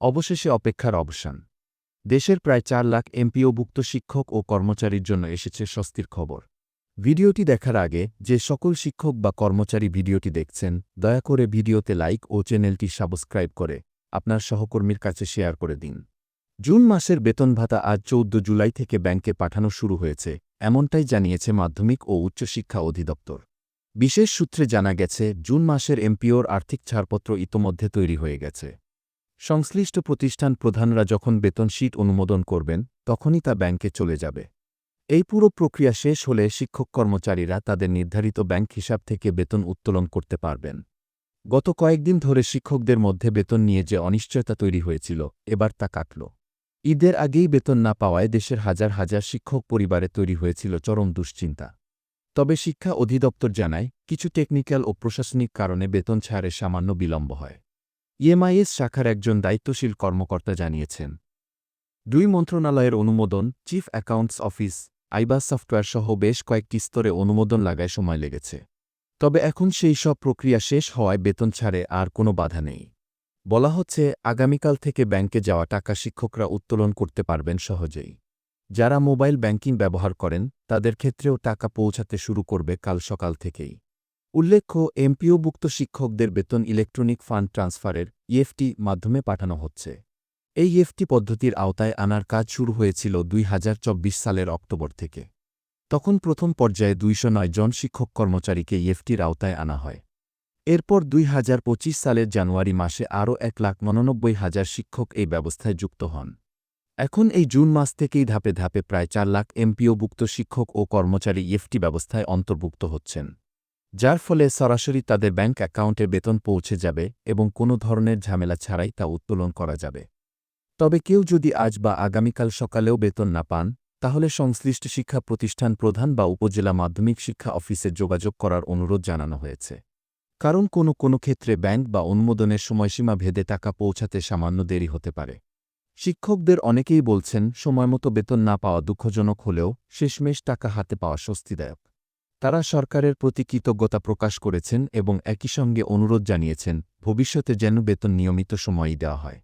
অবশেষে অপেক্ষার অবসান। দেশের প্রায় চার লাখ এমপিওভুক্ত শিক্ষক ও কর্মচারীর জন্য এসেছে স্বস্তির খবর। ভিডিওটি দেখার আগে যে সকল শিক্ষক বা কর্মচারী ভিডিওটি দেখছেন, দয়া করে ভিডিওতে লাইক ও চ্যানেলটি সাবস্ক্রাইব করে আপনার সহকর্মীর কাছে শেয়ার করে দিন। জুন মাসের বেতন ভাতা আজ চৌদ্দ জুলাই থেকে ব্যাংকে পাঠানো শুরু হয়েছে, এমনটাই জানিয়েছে মাধ্যমিক ও উচ্চশিক্ষা অধিদপ্তর। বিশেষ সূত্রে জানা গেছে, জুন মাসের এমপিওর আর্থিক ছাড়পত্র ইতোমধ্যে তৈরি হয়ে গেছে। সংশ্লিষ্ট প্রতিষ্ঠান প্রধানরা যখন বেতন শীট অনুমোদন করবেন, তখনই তা ব্যাংকে চলে যাবে। এই পুরো প্রক্রিয়া শেষ হলে শিক্ষক কর্মচারীরা তাদের নির্ধারিত ব্যাংক হিসাব থেকে বেতন উত্তোলন করতে পারবেন। গত কয়েকদিন ধরে শিক্ষকদের মধ্যে বেতন নিয়ে যে অনিশ্চয়তা তৈরি হয়েছিল, এবার তা কাটল। ঈদের আগেই বেতন না পাওয়ায় দেশের হাজার হাজার শিক্ষক পরিবারে তৈরি হয়েছিল চরম দুশ্চিন্তা। তবে শিক্ষা অধিদপ্তর জানায়, কিছু টেকনিক্যাল ও প্রশাসনিক কারণে বেতন ছাড়ে সামান্য বিলম্ব হয়। ইএমআইএস শাখার একজন দায়িত্বশীল কর্মকর্তা জানিয়েছেন। দুই মন্ত্রণালয়ের অনুমোদন chief accounts office iBAS software সহ বেশ কয়েকটি স্তরে অনুমোদন লাগায় সময় লেগেছে। তবে এখন সেই সব প্রক্রিয়া শেষ হওয়ায় বেতন ছাড়ে আর কোনো বাধা নেই। বলা হচ্ছে, আগামীকাল থেকে ব্যাংকে যাওয়া টাকা শিক্ষকরা উত্তোলন করতে পারবেন সহজেই। যারা মোবাইল ব্যাংকিং ব্যবহার করেন, তাদের ক্ষেত্রেও টাকা পৌঁছাতে শুরু করবে কাল সকাল থেকেই। উল্লেখ্য, এমপিওভুক্ত শিক্ষকদের বেতন ইলেকট্রনিক ফান্ড ট্রান্সফারের ইএফটি মাধ্যমে পাঠানো হচ্ছে। এই ইএফটি পদ্ধতির আওতায় আনার কাজ শুরু হয়েছিল দুই হাজার চব্বিশ সালের অক্টোবর থেকে। তখন প্রথম পর্যায়ে দুইশো নয় জন শিক্ষক কর্মচারীকে ইএফটির আওতায় আনা হয়। এরপর দুই হাজার পঁচিশ সালের জানুয়ারি মাসে আরও এক লাখ নননব্বই হাজার শিক্ষক এই ব্যবস্থায় যুক্ত হন। এখন এই জুন মাস থেকেই ধাপে ধাপে প্রায় চার লাখ এমপিওভুক্ত শিক্ষক ও কর্মচারী ইএফটি ব্যবস্থায় অন্তর্ভুক্ত হচ্ছেন। যার ফলে সরাসরি তাদের ব্যাংক অ্যাকাউন্টে বেতন পৌঁছে যাবে এবং কোনো ধরনের ঝামেলা ছাড়াই তা উত্তোলন করা যাবে। তবে কেউ যদি আজ বা আগামীকাল সকালেও বেতন না পান, তাহলে সংশ্লিষ্ট শিক্ষা প্রতিষ্ঠান প্রধান বা উপজেলা মাধ্যমিক শিক্ষা অফিসে যোগাযোগ করার অনুরোধ জানানো হয়েছে। কারণ কোনো কোনো ক্ষেত্রে ব্যাংক বা অনুমোদনের সময়সীমা ভেদে টাকা পৌঁছাতে সামান্য দেরি হতে পারে। শিক্ষকদের অনেকেই বলছেন, সময়মতো বেতন না পাওয়া দুঃখজনক হলেও শেষমেশ টাকা হাতে পাওয়া স্বস্তিদায়ক। তারা সরকারের প্রতি কৃতজ্ঞতা প্রকাশ করেছেন এবং একই সঙ্গে অনুরোধ জানিয়েছেন, ভবিষ্যতে যেন বেতন নিয়মিত সময়ই দেওয়া হয়।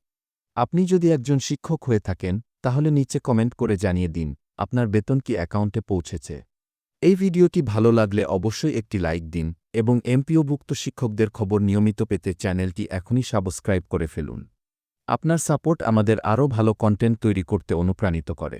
আপনি যদি একজন শিক্ষক হয়ে থাকেন, তাহলে নিচে কমেন্ট করে জানিয়ে দিন, আপনার বেতন কি অ্যাকাউন্টে পৌঁছেছে। এই ভিডিওটি ভালো লাগলে অবশ্যই একটি লাইক দিন, এবং এমপিওভুক্ত শিক্ষকদের খবর নিয়মিত পেতে চ্যানেলটি এখনই সাবস্ক্রাইব করে ফেলুন। আপনার সাপোর্ট আমাদের আরও ভালো কন্টেন্ট তৈরি করতে অনুপ্রাণিত করে।